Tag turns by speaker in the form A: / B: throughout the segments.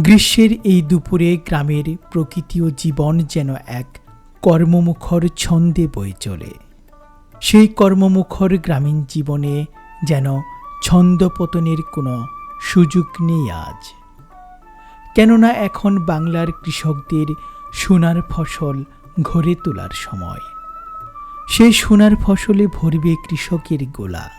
A: গ্রীষ্মের এই দুপুরে গ্রামের প্রকৃতি ও জীবন যেন এক কর্মমুখর ছন্দে বয়ে চলে। সেই কর্মমুখর গ্রামীণ জীবনে যেন ছন্দপতনের কোনো সুযোগ নেই আজ। কেননা এখন বাংলার কৃষকদের সোনার ফসল ঘরে তোলার সময়। সেই সোনার ফসলে ভরবে কৃষকের গোলা।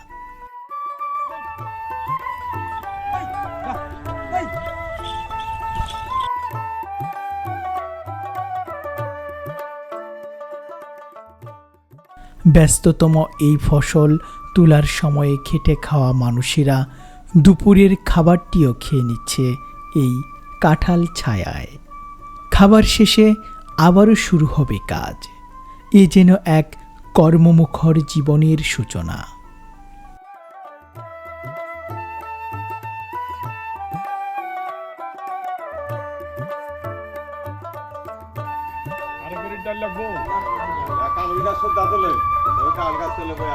A: ব্যস্ততম এই ফসল তোলার সময়ে খেটে খাওয়া মানুষেরা দুপুরের খাবারটিও খেয়ে নিচ্ছে এই কাঁঠাল ছায়ায়। খাবার শেষে আবারও শুরু হবে কাজ। এ যেন এক কর্মমুখর জীবনের সূচনা।
B: কামড়ি গাছ সব দাঁতলে। ওই কাল গাছ চলে বই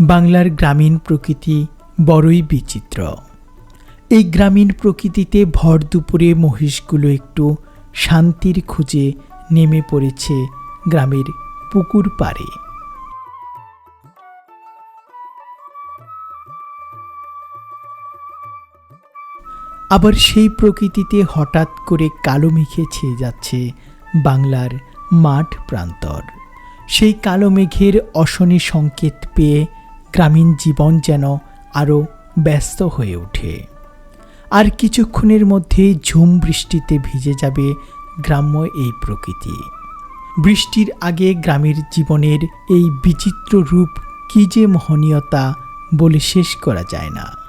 A: বাংলার গ্রামীণ প্রকৃতি বড়ই বিচিত্র। এই গ্রামীণ প্রকৃতিতে ভর দুপুরে মহিষগুলো একটু শান্তির খুঁজে নেমে পড়েছে গ্রামের পুকুর পাড়ে। আবার সেই প্রকৃতিতে হঠাৎ করে কালো মেঘে ছেয়ে যাচ্ছে বাংলার মাঠ প্রান্তর। সেই কালো মেঘের অশনি সংকেত পেয়ে গ্রামীণ জীবন যেন আরও ব্যস্ত হয়ে ওঠে। আর কিছুক্ষণের মধ্যেই ঝুম বৃষ্টিতে ভিজে যাবে গ্রাম্য এই প্রকৃতি। বৃষ্টির আগে গ্রামের জীবনের এই বিচিত্র রূপ কী যে মোহনীয়তা বলে শেষ করা যায় না।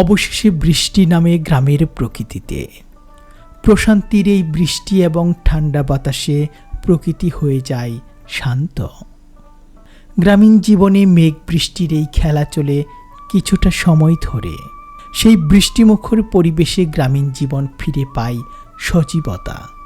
A: অবশেষে বৃষ্টি নামে গ্রামের প্রকৃতিতে। প্রশান্তির এই বৃষ্টি এবং ঠান্ডা বাতাসে প্রকৃতি হয়ে যায় শান্ত। গ্রামীণ জীবনে মেঘ বৃষ্টির এই খেলা চলে কিছুটা সময় ধরে। সেই বৃষ্টিমুখর পরিবেশে গ্রামীণ জীবন ফিরে পায় সজীবতা।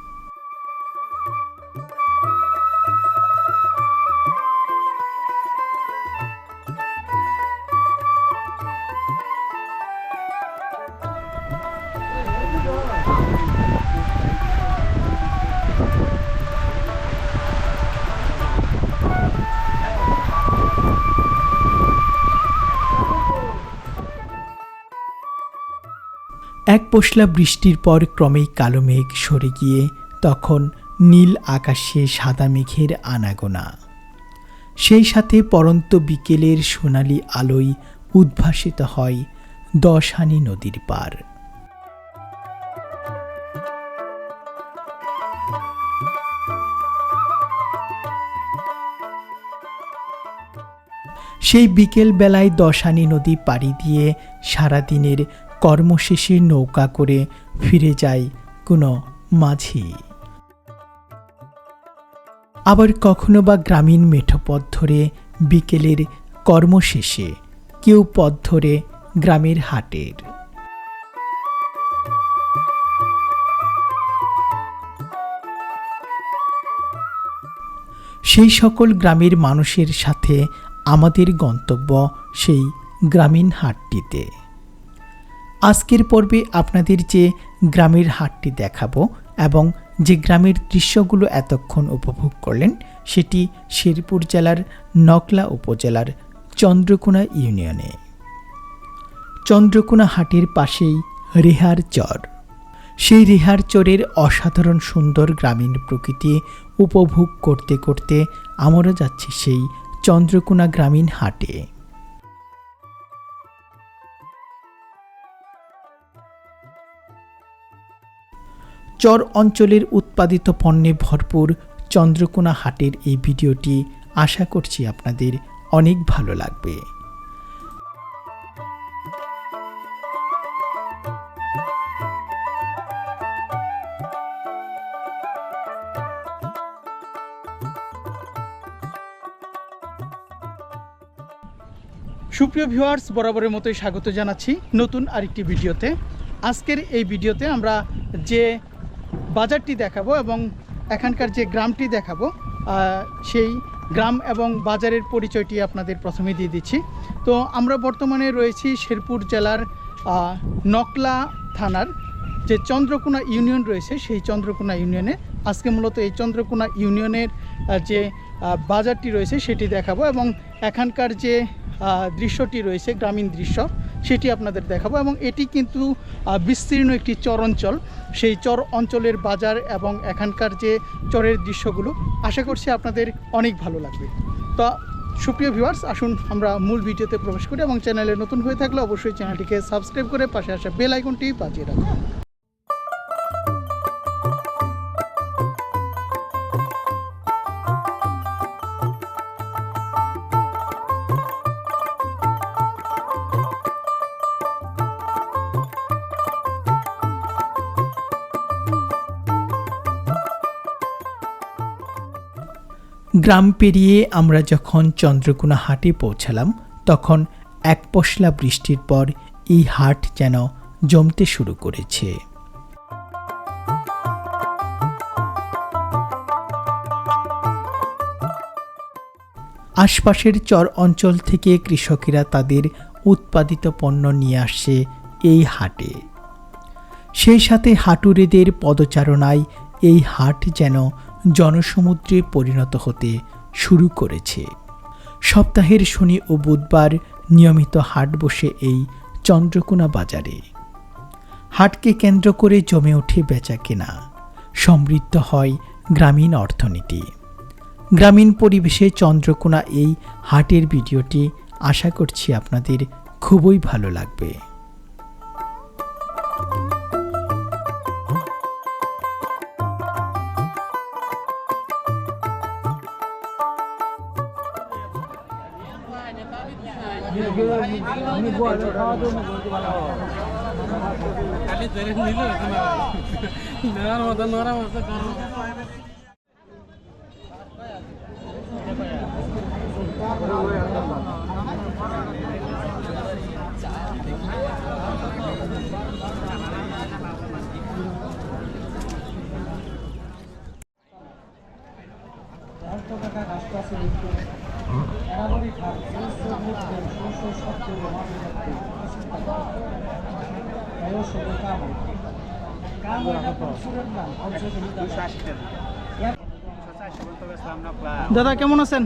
A: পশলা বৃষ্টির পর ক্রমেই কালো মেঘ সরে গিয়ে তখন নীল আকাশে সাদা মেঘের আনাগোনা। সেই সাথে পরন্ত বিকেলের সোনালি আলোয় উদ্ভাসিত হয় দশহানি নদীর পার। সেই বিকেল বেলায় দশানি নদী পাড়ি দিয়ে সারাদিনের কর্মশেষে নৌকা করে ফিরে যায় কোনো মাঝি। আবার কখনো বা গ্রামীণ মেঠো পথ ধরে বিকেলের কর্মশেষে কেউ পথ ধরে গ্রামের হাটের।
C: সেই সকল গ্রামের মানুষের সাথে আমাদের গন্তব্য সেই গ্রামীণ হাটটিতে। আজকের পর্বে আপনাদের যে গ্রামের হাটটি দেখাবো এবং যে গ্রামের দৃশ্যগুলো এতক্ষণ উপভোগ করলেন, সেটি শেরপুর জেলার নকলা উপজেলার চন্দ্রকোনা ইউনিয়নে। চন্দ্রকোনা হাটের পাশেই রেহার চর। সেই রেহার চরের অসাধারণ সুন্দর গ্রামীণ প্রকৃতি উপভোগ করতে করতে আমরা যাচ্ছি সেই চন্দ্রকোনা গ্রামীণ হাটে। চর অঞ্চলের উৎপাদিত পণ্যে ভরপুর চন্দ্রকোনা হাটের এই ভিডিওটি আশা করছি আপনাদের অনেক ভালো লাগবে। সুপ্রিয় ভিউয়ার্স, বরাবরের মতোই স্বাগত জানাচ্ছি নতুন আরেকটি ভিডিওতে। আজকের এই ভিডিওতে আমরা যে বাজারটি দেখাবো এবং এখানকার যে গ্রামটি দেখাবো সেই গ্রাম এবং বাজারের পরিচয়টি আপনাদের প্রথমে দিয়ে দিচ্ছি। তো আমরা বর্তমানে রয়েছি শেরপুর জেলার নকলা থানার যে চন্দ্রকোনা ইউনিয়ন রয়েছে, সেই চন্দ্রকোনা ইউনিয়নে। আজকে মূলত এই চন্দ্রকোনা ইউনিয়নের যে বাজারটি রয়েছে সেটি দেখাবো এবং এখানকার যে দৃশ্যটি রয়েছে, গ্রামীণ দৃশ্য সেটি আপনাদের দেখাবো এবং এটি কিন্তু বিস্তীর্ণ একটি চর অঞ্চল। সেই চর অঞ্চলের বাজার এবং এখানকার যে চরের দৃশ্যগুলো, আশা করছি আপনাদের অনেক ভালো লাগবে। তো সুপ্রিয় ভিউয়ার্স, আসুন আমরা মূল ভিডিওতে প্রবেশ করি এবং চ্যানেলে নতুন হয়ে থাকলে অবশ্যই চ্যানেলটিকে সাবস্ক্রাইব করে পাশে আসা বেল আইকনটি বাজিয়ে রাখুন। গ্রাম পেরিয়ে আমরা যখন চন্দ্রকোনা হাটে পৌঁছালাম, তখন এক পশলা বৃষ্টির পর এই হাট যেন জমতে শুরু করেছে। আশপাশের চর অঞ্চল থেকে কৃষকেরা তাদের উৎপাদিত পণ্য নিয়ে আসে এই হাটে। সেই সাথে হাটুরেদের পদচারণায় এই হাট যেন জনসমুদ্রে পরিণত হতে শুরু করেছে। সপ্তাহের শনি ও বুধবার নিয়মিত হাট বসে এই চন্দ্রকোনা বাজারে। হাটকে কেন্দ্র করে জমে ওঠে বেচা কেনা সমৃদ্ধ হয় গ্রামীণ অর্থনীতি। গ্রামীণ পরিবেশে চন্দ্রকোনা এই হাটের ভিডিওটি আশা করছি আপনাদের খুবই ভালো লাগবে।
D: খালি ধরে নিল নেওয়ার মতো নেওয়ার
C: দাদা কেমন আছেন?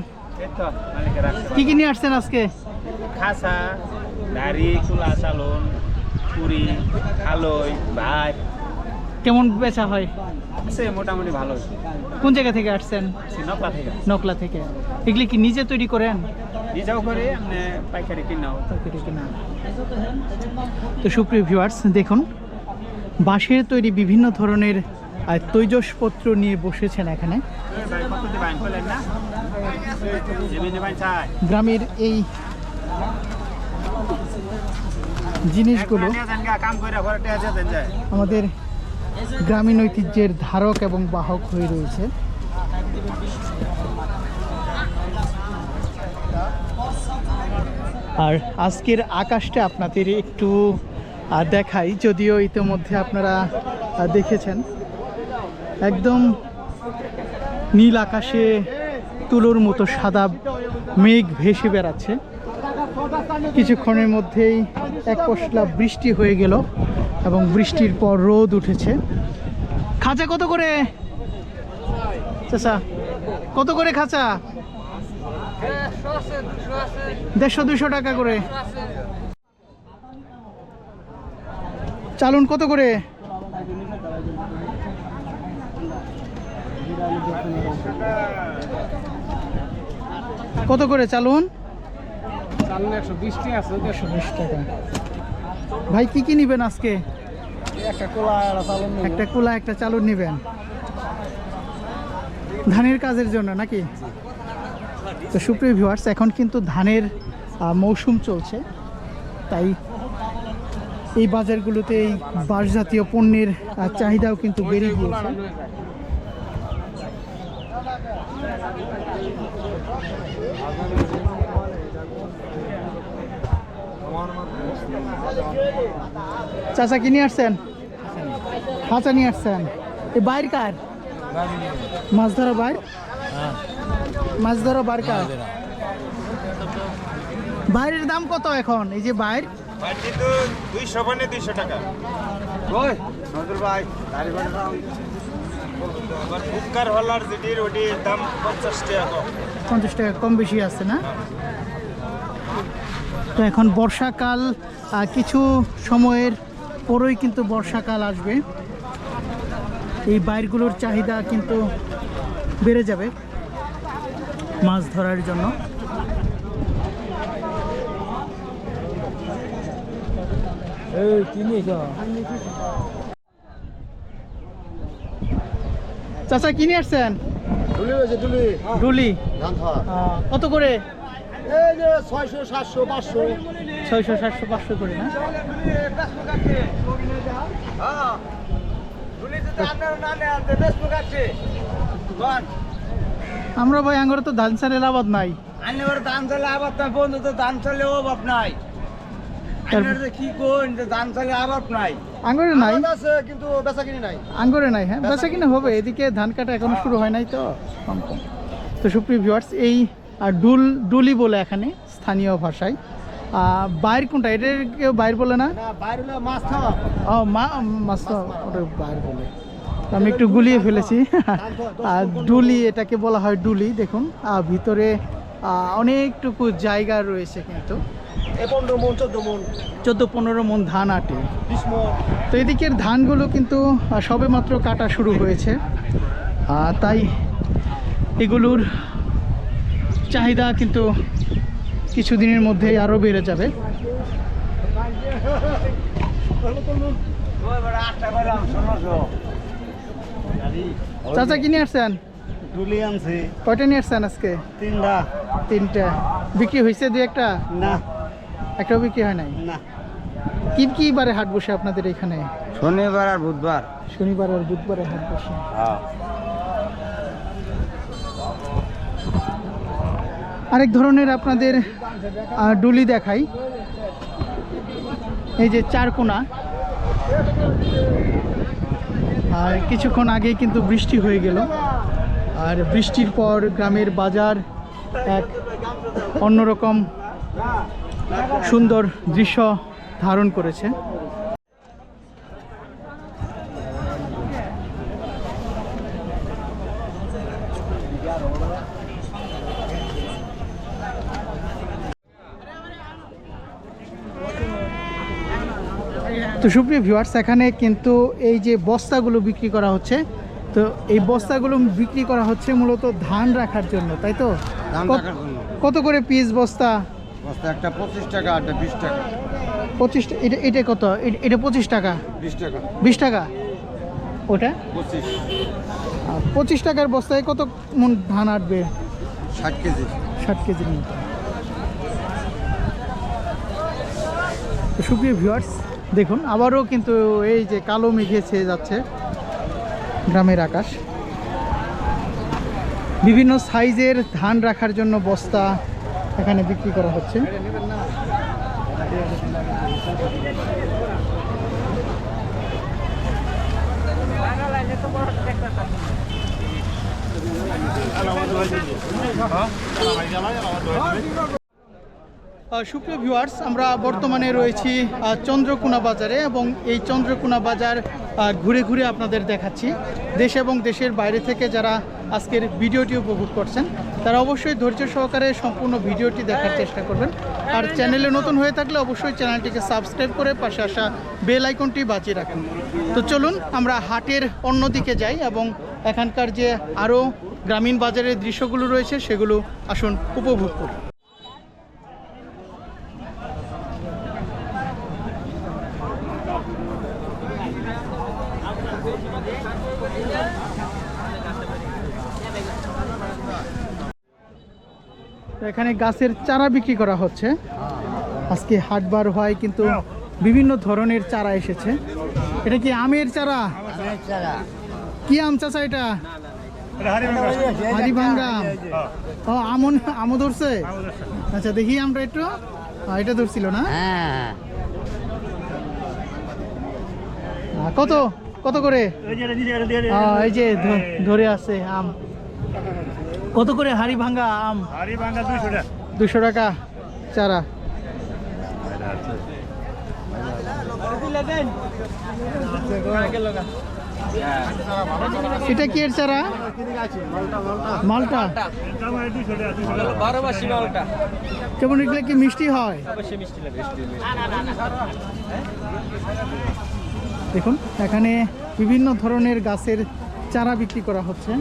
C: কি কি নিয়ে আসছেন আজকে?
E: খাসা দাড়ি চুলা চালন পুরি খালই ভাত।
C: কেমন বেচা হয়?
E: আছে মোটামুটি ভালো।
C: কোন জায়গা থেকে আসছেন?
E: নকলা থেকে।
C: নকলা থেকে। এগুলি কি নিজে তৈরি করেন?
E: নিজেও করে এমনি পাইকারি কিনাও।
C: তৈরি কিনা। তো সুপ্রিয় ভিউয়ার্স দেখুন বাঁশের তৈরি বিভিন্ন ধরনের তৈজসপত্র নিয়ে বসেছেন এখানে। গ্রামের এই জিনিসগুলো আমাদের গ্রামীণ ঐতিহ্যের ধারক এবং বাহক হয়ে রয়েছে। আর আজকের আকাশটা আপনাদের একটু দেখাই, যদিও ইতিমধ্যে আপনারা দেখেছেন। একদম নীল আকাশে তুলোর মতো সাদা মেঘ ভেসে বেড়াচ্ছে। কিছুক্ষণের মধ্যেই এক পশলা বৃষ্টি হয়ে গেল এবং বৃষ্টির পর রোদ উঠেছে। খাঁচা কত করে? চাচা, কত করে খাঁচা? দেড়শো দুশো টাকা করে। চালুন কত করে? কত করে চালুন?
D: চালন একশো বিশটি আছে
C: একশো বিশ টাকা। ভাই কি কি নিবেন আজকে?
D: একটা কোলা একটা চালন
C: একটা কুলা একটা চালুন নিবেন। ধানের কাজের জন্য নাকি? তো সুপ্রিয় ভিউয়ার্স এখন কিন্তু ধানের মৌসুম চলছে। তাই এই বাজারগুলোতে এই বাঁশ জাতীয় পণ্যের চাহিদাও কিন্তু বেড়ে গিয়েছে। চাচা কি নিয়ে আসছেন? খাঁচা নিয়ে আসছেন। এই বাইর কার? মাছ ধরো বাইর? মাছ ধরো বাইর কার? বাইরের দাম কত এখন? এই যে বাইর।
F: দুইশো মানে দুইশো টাকা। ওই ভাই বুকার হলার যেটির ওটির দাম পঞ্চাশ টাকা কম।
C: পঞ্চাশ টাকা কম বেশি আছে না? তো এখন বর্ষাকাল কিছু সময়ের পরই কিন্তু বর্ষাকাল আসবে। এই বাইরগুলোর চাহিদা কিন্তু বেড়ে যাবে মাছ ধরার জন্য। চাচা কিনে আসছেন? ডুলি
F: ধান খাওয়া
C: কত করে?
F: এই যে ছয়শো সাতশো পাঁচশো।
C: ছয়শো সাতশো পাঁচশো করে না? আমরা ভাই আঙ্গরে তো ধান চালের আবাদ নাই।
G: আইনের ধান চালে আবার তার বন্ধু তো ধান চালে অভাব নাই।
C: আঙ্গরে নাই?
F: কিন্তু বেচা নাই।
C: আঙ্গরে নাই হ্যাঁ? হবে এদিকে ধান কাটা এখনও শুরু হয় নাই তো। কম কম। তো সুপ্রিয় ভিউয়ার্স এই ডুল ডুলি বলে এখানে স্থানীয় ভাষায়। বাইর কোনটা? এটার কেউ বাইর বলে না? ও মা মাছ ওটা বাইর বলে। আমি একটু গুলিয়ে ফেলেছি। আর ডুলি এটাকে বলা হয় ডুলি দেখুন। ভিতরে অনেকটুকু জায়গা রয়েছে কিন্তু।
F: পনেরো মন চোদ্দ মন।
C: চোদ্দ পনেরো মন ধান আটে। তো এদিকের ধানগুলো কিন্তু আহ, সবেমাত্র কাটা শুরু হয়েছে। তাই এগুলোর চাহিদা কিন্তু কিছুদিনের মধ্যেই আরও বেড়ে যাবে। চাচা কিনে আসছেন?
G: তুলি আনছি।
C: কয়টা নিয়ে আসছেন আজকে?
G: তিনটা।
C: তিনটা। বিক্রি হয়েছে দুই একটা?
G: না।
C: একটাও বিক্রি হয় নাই?
G: না।
C: কি কি বারে হাট বসে আপনাদের এখানে?
G: শনিবার আর বুধবার।
C: শনিবার আর বুধবারে হাট বসে।
G: হ্যাঁ।
C: আরেক ধরনের আপনাদের ডুলি দেখাই। এই যে চারকোনা আর কিছুক্ষণ আগে কিন্তু বৃষ্টি হয়ে গেল। আর বৃষ্টির পর গ্রামের বাজার এক অন্যরকম সুন্দর দৃশ্য ধারণ করেছে। তো সুপ্রিয় ভিউয়ার্স এখানে কিন্তু এই যে বস্তাগুলো বিক্রি করা হচ্ছে তো এই বস্তাগুলো বিক্রি করা হচ্ছে মূলত ধান রাখার জন্য তাই তো? কত- কত করে পিস বস্তা
F: বস্তা একটা পঁচিশ টাকা একটা বিশ টাকা।
C: পঁচিশ এটা এটা কত? এটা পঁচিশ টাকা?
F: বিশ টাকা।
C: বিশ টাকা? ওটা?
F: পঁচিশ।
C: আর পঁচিশ টাকার বস্তায় কত মন ধান আটবে?
F: ষাট কেজি।
C: ষাট কেজির মতো সুপ্রিয় ভিউয়ার্স দেখুন আবারও কিন্তু এই যে কালো মেঘে ছেয়ে যাচ্ছে গ্রামের আকাশ। বিভিন্ন সাইজের ধান রাখার জন্য বস্তা এখানে বিক্রি করা হচ্ছে। সুপ্রিয় ভিউয়ার্স আমরা বর্তমানে রয়েছি চন্দ্রকোনা বাজারে এবং এই চন্দ্রকোনা বাজার ঘুরে ঘুরে আপনাদের দেখাচ্ছি। দেশ এবং দেশের বাইরে থেকে যারা আজকের ভিডিওটি উপভোগ করছেন তারা অবশ্যই ধৈর্য সহকারে সম্পূর্ণ ভিডিওটি দেখার চেষ্টা করবেন। আর চ্যানেলে নতুন হয়ে থাকলে অবশ্যই চ্যানেলটিকে সাবস্ক্রাইব করে পাশে আসা বেল আইকনটি বাঁচিয়ে রাখুন। তো চলুন আমরা হাটের অন্যদিকে যাই এবং এখানকার যে আরও গ্রামীণ বাজারের দৃশ্যগুলো রয়েছে সেগুলো আসুন উপভোগ করি। এখানে গাছের চারা বিক্রি করা হচ্ছে। আজকে হাটবার হয় কিন্তু বিভিন্ন ধরনের চারা এসেছে। এটা কি আমের চারা? কি আম চাচা এটা? হারিভাঙ্গা ও আমন আমও ধরছে? আচ্ছা দেখি আমরা একটু। এটা ধরছিল না? কত? কত করে? এই যে ধরে আছে আম। কত করে হাড়ি ভাঙ্গা আম? দুশো টাকা। চারা। এটা কি এর চারা? মালটা
D: মালটা।
C: কেমন এগুলো কি মিষ্টি হয়? দেখুন এখানে বিভিন্ন ধরনের গাছের চারা বিক্রি করা হচ্ছে।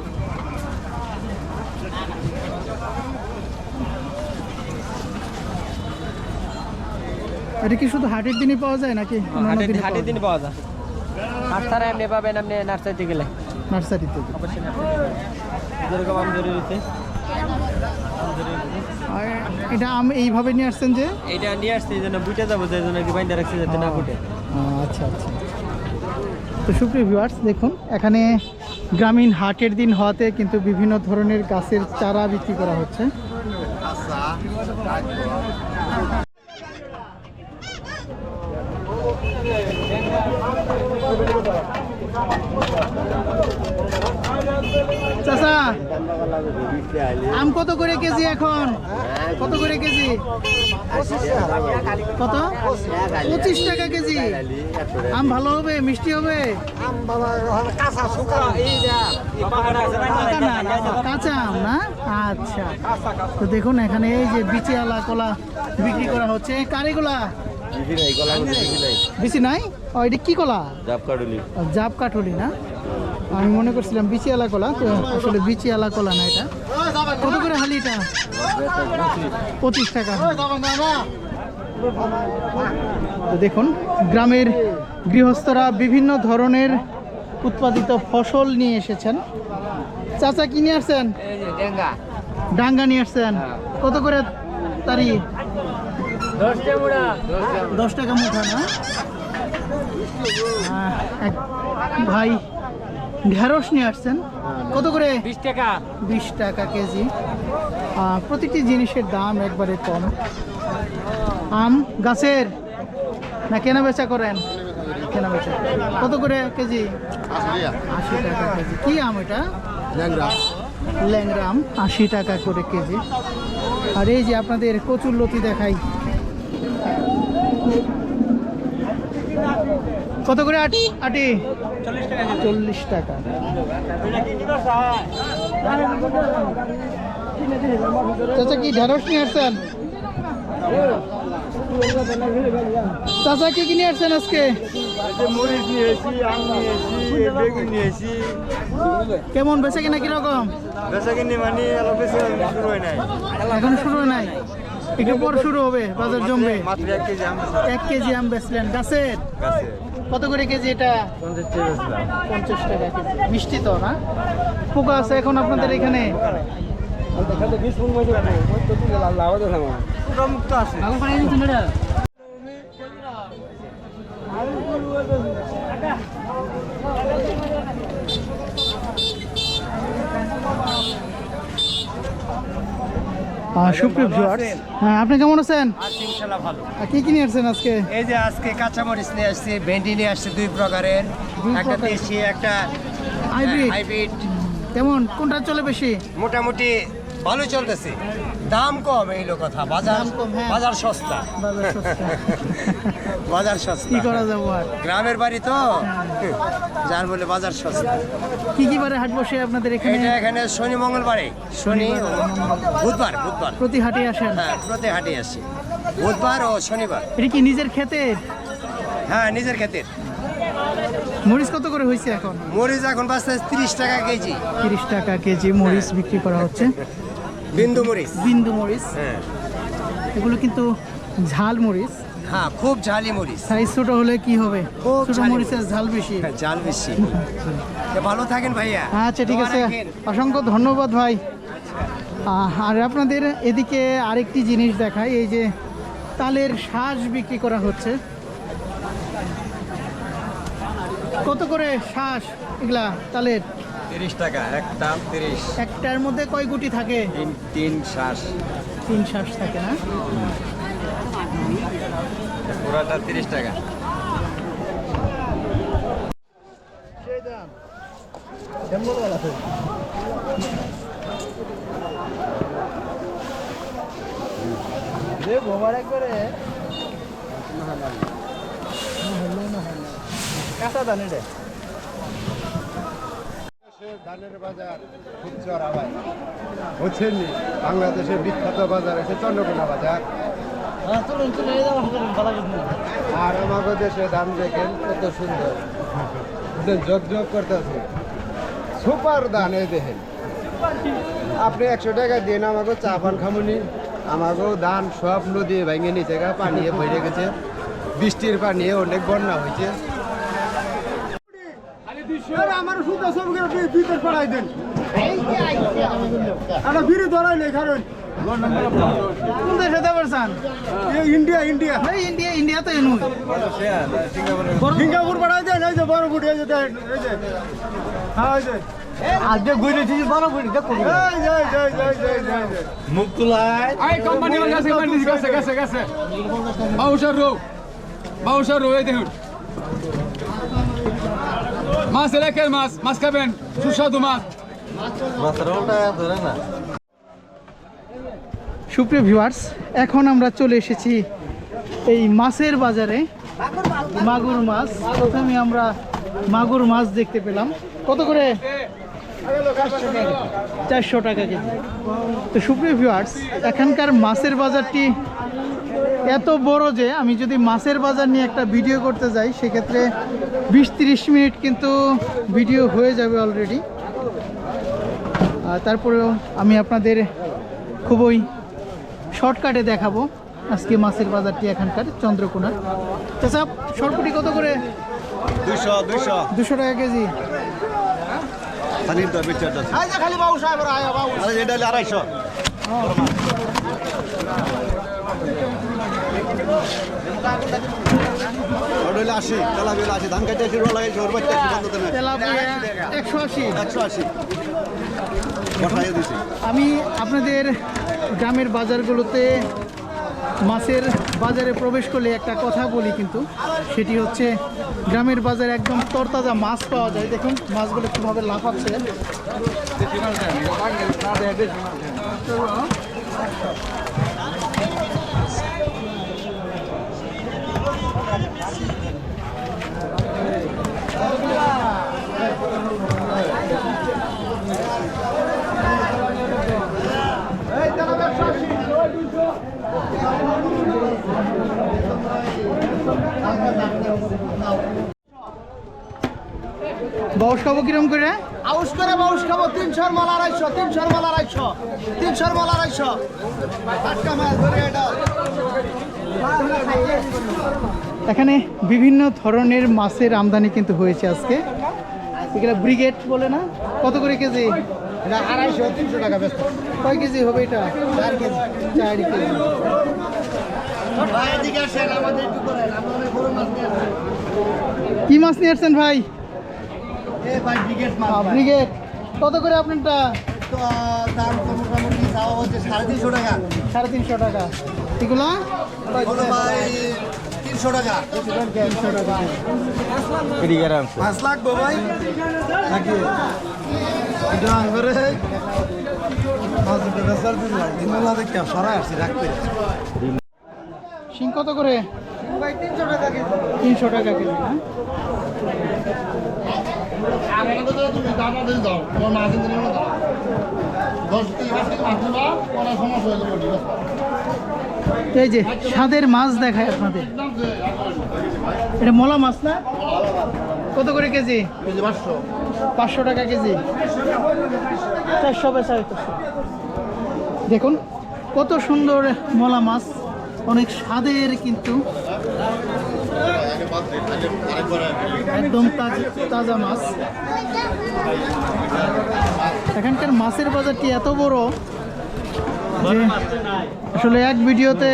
C: এটা কি শুধু হাটের দিনই পাওয়া যায় নাকি
D: হাটের দিন পাওয়া যায়? হাট ছাড়া এমনি পাবেন আপনি নার্সারিতে গেলে।
C: নার্সারিতে।
D: অবশ্যই যেরকম আম ধরে রয়েছে।
C: এটা আম এইভাবে নিয়ে আসছেন যে?
D: এইটা নিয়ে আসছে এই জন্য বুটে যাব যে জন্য কি বাইন্দা রাখছে যাতে না ফুটে।
C: আচ্ছা আচ্ছা। তো সুপ্রিয় ভিউয়ার্স দেখুন এখানে গ্রামীণ হাটের দিন হওয়াতে কিন্তু বিভিন্ন ধরনের গাছের চারা বিক্রি করা হচ্ছে। চাচা, আম কত করে কেজি এখন? কত করে কেজি? কত? পঁচিশ টাকা কেজি। আম ভালো হবে? মিষ্টি হবে? কাঁচা আম না? আচ্ছা। তো দেখুন, এখানে এই যে বিচিয়ালা, কলা বিক্রি করা হচ্ছে। কারিগুলা বেশি নাই ও এটা কি কলা? জাপ কাঠুলি না? আমি মনে করছিলাম বিচিয়ালা কলা তো আসলে বিচিয়ালা কলা না এটা। কত করে হালি এটা? পঁচিশ টাকা। তো দেখুন গ্রামের গৃহস্থরা বিভিন্ন ধরনের উৎপাদিত ফসল নিয়ে এসেছেন। চাচা কি নিয়ে আসছেন? ডাঙ্গা। নিয়ে আসছেন। কত করে তারি দশ টাকা মুঠা না এক ভাই ঢেঁড়স নিয়ে আসছেন। কত করে?
D: বিশ টাকা।
C: বিশ টাকা কেজি। প্রতিটি জিনিসের দাম একবারে কম। আম গাছের না কেনা বেচা করেন? কেনা বেচা। কত করে কেজি? আশি টাকা কেজি। কি আম এটা? ল্যাংরা আম আশি টাকা করে কেজি। আর এই যে আপনাদের কচুর লতি দেখাই। কত করে আটি আটি? চল্লিশ টাকা। চাচা কি ঢেঁড়স নিয়ে আসছেন? চাচা কি কিনে আসছেন আজকে? কেমন, বেচে কিনা কীরকম?
F: বেচা কিনি নাই
C: এখন শুরু হয় নাই? একটু পর শুরু হবে, বাজার জমবে।
F: এক কেজি আম
C: বেচলেন। গাছের?
F: গাছে
C: কত করে কেজি এটা?
F: পঞ্চাশ টাকা
C: কেজি। মিষ্টি তো না? পোকা আছে এখন আপনাদের এখানে?
F: মুক্ত আছে।
C: সুপ্রিয় ভিউয়ার্স হ্যাঁ আপনি কেমন আছেন?
G: কি ভালো।
C: কি নিয়ে আসছেন আজকে?
G: এই যে আজকে কাঁচামরিচ নিয়ে আসছি ভেন্ডি নিয়ে আসছে দুই প্রকারের। একটা দেশি একটা
C: হাইব্রিড।
G: হাইব্রিড।
C: কেমন? কোনটা চলে বেশি?
H: মোটামুটি ভালো চলতেছে। দাম কম এইলো কথা বাজার
C: হ্যাঁ।
H: বাজার সস্তা।
C: বাজার সস্তা। কি করা যাব আর?
H: গ্রামের বাড়ি তো? যার বলে বাজার সস্তা।
C: কি কি বারে হাট বসে আপনাদের এখানে?
H: এটা এখানে শনি মঙ্গলবারে শনি বুধবার বুধবার।
C: প্রতি হাটে আসেন?
H: হ্যাঁ প্রতি হাটে আসি। বুধবার ও শনিবার।
C: এটা কি নিজের খেতে
H: হ্যাঁ নিজের ক্ষেতের।
C: মরিচ কত করে হয়েছে এখন?
H: মরিচ এখন বাঁচতে তিরিশ টাকা কেজি।
C: তিরিশ টাকা কেজি মরিচ বিক্রি করা হচ্ছে।
H: বিন্দু মরিচ।
C: বিন্দু মরিচ।
H: হ্যাঁ।
C: এগুলো কিন্তু ঝাল মরিচ।
H: হ্যাঁ খুব ঝালি মরিচ।
C: সাইজ ছোট হলে কি হবে? ছোট
H: ঝাল
C: মরিচের ঝাল বেশি।
H: হ্যাঁ, জাল বেশি। ভালো থাকেন ভাইয়া।
C: আচ্ছা ঠিক আছে। অসংখ্য ধন্যবাদ ভাই। আর আপনাদের এদিকে আরেকটি জিনিস দেখাই এই যে তালের শ্বাস বিক্রি করা হচ্ছে। কত করে শ্বাস এগুলা তালের?
F: তিরিশ টাকা একটা তিরিশ
C: একটার মধ্যে কয় গুটি থাকে
F: তিন তিন শ্বাস
C: তিন শ্বাস থাকে না
F: পুরাটা তিরিশ টাকা
B: ধানের বাজার? বাংলাদেশের বিখ্যাত বাজার আছে চন্দ্রকোনা বাজার। আর আমাদের দেশে ধান দেখেন কত সুন্দর। জগ জগ করতেছে। সুপার ধান এই দেখেন। আপনি একশো টাকা দিন আমাকে চা পান খামুনি। আমাকেও ধান সব নদী ভেঙে নিচে গা পানি বেড়ে গেছে। বৃষ্টির পানি অনেক বন্যা হয়েছে। আমার সুতা সব ভিতর পড়াই দেন। আমরা বিড়ি ধরাই নেই কারণ
C: কোন দেশে দেবার চান
B: ইন্ডিয়া ইন্ডিয়া।
C: এই ইন্ডিয়া ইন্ডিয়া তো এনু
B: সিঙ্গাপুর পাঠাই দেন এই যে বড় বুড়ি এই যে এই যে। হ্যাঁ এই যে। আজকে ঘুরে দিয়েছি বড় বুড়ি দেখো। এই যে এই যে, এই যে, এই যে, এই যে, এই যে। মুখ তুলায়
D: এই কোম্পানি গেছে কোম্পানি গেছে। গেছে গেছে বাউসার রো বাউসার রো এই দেখুন। মাছ এলাকার মাছ মাছ খাবেন সুস্বাদু মাছ
C: সুপ্রিয় ভিউয়ার্স এখন আমরা চলে এসেছি এই মাছের বাজারে। মাগুর মাছ। প্রথমে আমরা মাগুর মাছ দেখতে পেলাম। কত করে? চারশো টাকা কেজি। তো সুপ্রিয় ভিউয়ার্স এখানকার মাছের বাজারটি এত বড় যে আমি যদি মাছের বাজার নিয়ে একটা ভিডিও করতে যাই সেক্ষেত্রে বিশ তিরিশ মিনিট কিন্তু ভিডিও হয়ে যাবে অলরেডি তারপরেও আমি আপনাদের খুবই শর্টকাটে দেখাবো আজকে মাছের বাজারটি এখানকার চন্দ্রকোনার। চাচা সরপুটি কত করে?
B: দুইশো দুইশো।
C: দুশো টাকা কেজি।
B: আড়াইশো। আশি তেলাপিয়া আশি ধান কাটতে শুরু লাগাইছে ওর বাচ্চা একটু বন্ধ দেন
C: তেলাপিয়া একশো আশি।
B: একশো আশি।
C: আমি আপনাদের গ্রামের বাজারগুলোতে মাছের বাজারে প্রবেশ করলে একটা কথা বলি কিন্তু সেটি হচ্ছে গ্রামের বাজারে একদম তরতাজা মাছ পাওয়া যায়। দেখুন মাছগুলো কীভাবে লাফাচ্ছে। Não. বয়স খাব কিরম করে?
G: আউস করে বাউস খাব তিনশোর মাল আড়াইশো তিনশোর মাল আড়াইশো তিনশোর মাল আড়াইশো। টাটকা মাছ ধরে এটা।
C: এখানে বিভিন্ন ধরনের মাছের আমদানি কিন্তু হয়েছে আজকে। এগুলো ব্রিগেড বলে না? কত করে কেজি?
B: এটা আড়াইশো তিনশো টাকা ব্যস্ত
C: কয় কেজি হবে এটা? চার কেজি। চার কেজি। কি মাছ নিয়ে আসছেন ভাই?
G: ব্রিগেড।
C: ব্রিগেড কত করে আপনারটা?
G: দাম মোটামুটি হচ্ছে সাড়ে তিনশো টাকা।
C: সাড়ে তিনশো টাকা। এগুলা?
G: বলো ভাই তিনশো টাকা।
C: তিনশো টাকা।
G: ভাই। নাকি?
C: শিং কত করে? তিনশো টাকা কেজি। না এই যে, স্বাদের মাছ দেখায় আপনাদের। এটা মলা মাছ না? কত করে কেজি? পাঁচশো টাকা কেজি। চারশো দেখুন, কত সুন্দর মলা মাছ। অনেক স্বাদের কিন্তু একদম তাজ- তাজা মাছ। এখানকার মাছের বাজারটি এত বড় যে আসলে এক ভিডিওতে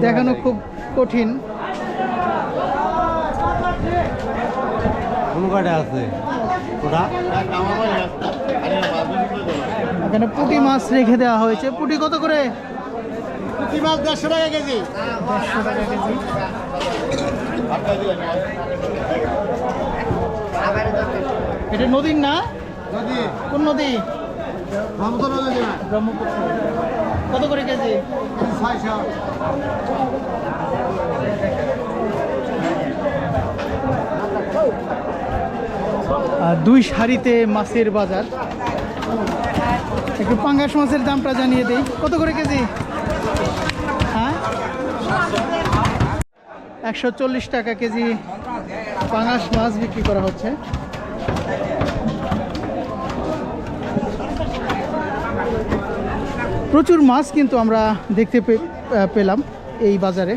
C: দেখানো খুব কঠিন।
H: আছে।
C: এখানে পুঁটি মাছ রেখে দেওয়া হয়েছে। পুঁটি কত করে?
H: পুঁটি মাছ দেড়শো টাকা কেজি।
C: দেড়শো টাকা কেজি। এটা নদীর না?
H: নদী।
C: কোন নদী?
H: ব্রহ্মপুত্র নদী।
C: ব্রহ্মপুত্র। কত করে কেজি?
H: ছয়শো।
C: দুই শাড়িতে মাছের বাজার। একটু পাঙ্গাস মাছের দামটা জানিয়ে দিই। কত করে কেজি? একশো চল্লিশ টাকা কেজি পাঙ্গাস মাছ বিক্রি করা হচ্ছে। প্রচুর মাছ কিন্তু আমরা দেখতে পেলাম এই বাজারে।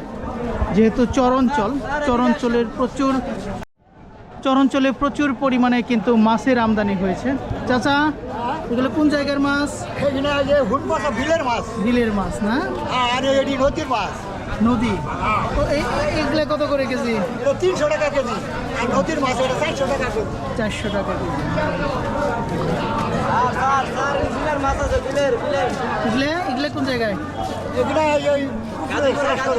C: যেহেতু চরঞ্চল চরঞ্চলের প্রচুর চরঞ্চলে প্রচুর পরিমাণে কিন্তু মাছের আমদানি হয়েছে। চাচা এগুলো কোন জায়গার মাছ?
H: বিলের মাছ।
C: বিলের মাছ না?
H: আর এটি নদীর মাছ।
C: নদী। তো এই এগুলো কত করে কেজি?
H: তিনশো টাকা কেজি। আর নদীর মাছ এটা চারশো টাকা কেজি।
C: চারশো টাকা কেজি। এগুলো এগুলো কোন জায়গায়?
H: এগুলো ওই
C: চারশো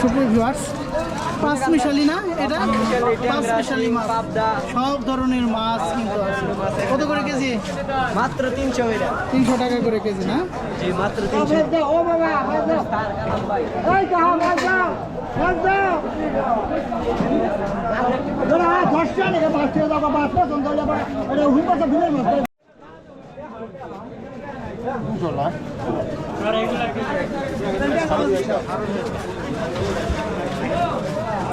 C: সুপুর ভিউয়ার্স পাঁচ মিশালি না এটা? পাঁচ মিশালি মাছ সব ধরনের মাছ কিন্তু আছে। কত করে কেজি?
G: মাত্র তিনশো
C: তিনশো টাকা করে কেজি না?
G: জি মাত্র তিনশো।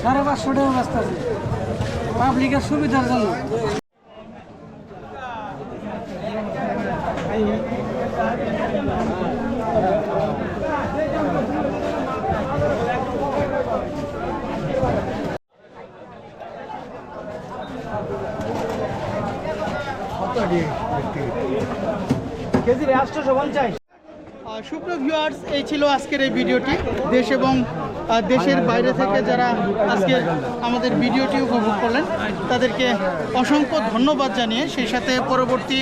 G: সাড়ে পাঁচশো টাকা ব্যস্ত আছে। পাবলিকের সুবিধার জন্য কেজি আটশোশো পঞ্চাশ
C: আহ, সুপ্রিয় ভিউয়ার্স এই ছিল আজকের এই ভিডিওটি। দেশ এবং দেশের বাইরে থেকে যারা আজকের আমাদের ভিডিওটি উপভোগ করলেন, তাদেরকে অসংখ্য ধন্যবাদ জানিয়ে, সেই সাথে পরবর্তী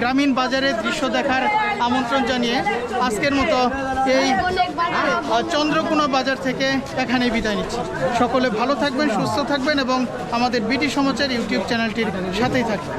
C: গ্রামীণ বাজারের দৃশ্য দেখার আমন্ত্রণ জানিয়ে আজকের মতো এই চন্দ্রকোনা বাজার থেকে এখানেই বিদায় নিচ্ছি। সকলে ভালো থাকবেন, সুস্থ থাকবেন এবং আমাদের বিটি সমাচার ইউটিউব চ্যানেলটির সাথেই থাকবেন।